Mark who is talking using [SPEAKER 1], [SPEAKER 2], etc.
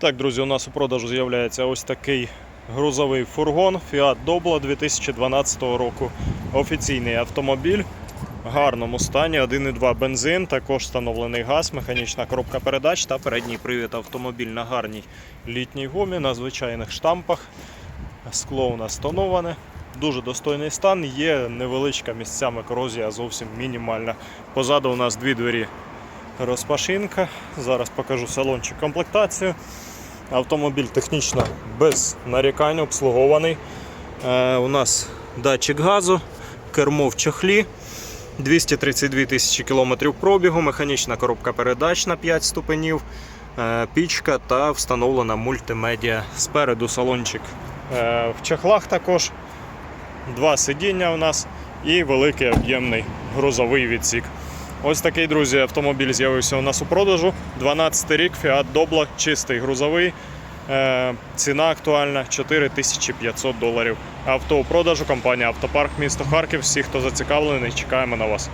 [SPEAKER 1] Так, друзі, у нас у продажу з'являється ось такий грузовий фургон Fiat Doblo 2012 року. Офіційний автомобіль в гарному стані, 1,2 бензин, також встановлений газ, механічна коробка передач та передній привід автомобіль на гарній літній гумі, на звичайних штампах. Скло у нас тоноване. Дуже достойний стан, є невеличка місцями корозія, зовсім мінімальна. Позаду у нас дві двері розпашинка. Зараз покажу салончик комплектацію. Автомобіль технічно без нарікань обслугований. Е, у нас датчик газу, кермо в чохлі, 232 тисячі кілометрів пробігу, механічна коробка передач на 5 ступенів, е, пічка та встановлена мультимедіа. Спереду салончик е, в чехлах також. Два сидіння у нас і великий об'ємний грузовий відсік. Ось такий, друзі, автомобіль з'явився у нас у продажу. 12 рік, Fiat Добла, чистий грузовий. Е, ціна актуальна 4500 доларів. Авто у продажу, компанія Автопарк, місто Харків. Всі, хто зацікавлений, чекаємо на вас.